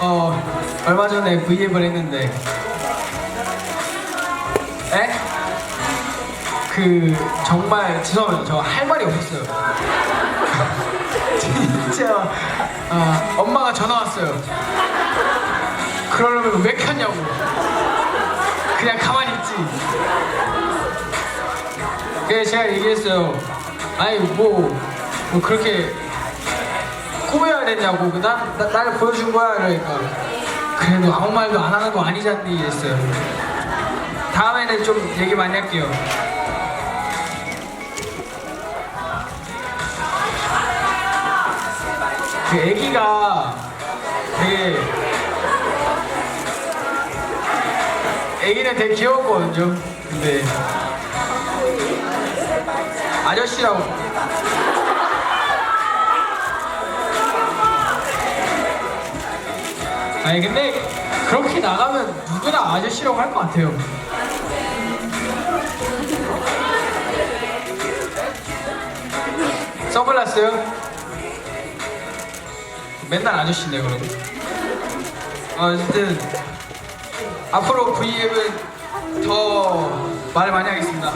어 얼마 전에 V앱을 했는데. 에? 그 정말 죄송합니다. 저 할 말이 없었어요. 진짜 아, 엄마가 전화 왔어요. 그러려면 왜 켰냐고. 그냥 가만히 있지. 그래서 제가 얘기했어요. 아니 뭐, 뭐 그렇게 꾸며야 되냐고. 그 나, 나, 나를 보여준 거야. 그러니까. 그래도 아무 말도 안 하는 거 아니잖니 이랬어요. 다음에는 좀 얘기 많이 할게요. 그 애기가 되게 애기는 되게 귀여웠거든요. 근데 아저씨라고 아니 근데 그렇게 나가면 누구나 아저씨라고 할 것 같아요. 선글라스요? 맨날 아저씨인데 그럼. 어, 어쨌든 앞으로 V앱은 더 말 많이 하겠습니다.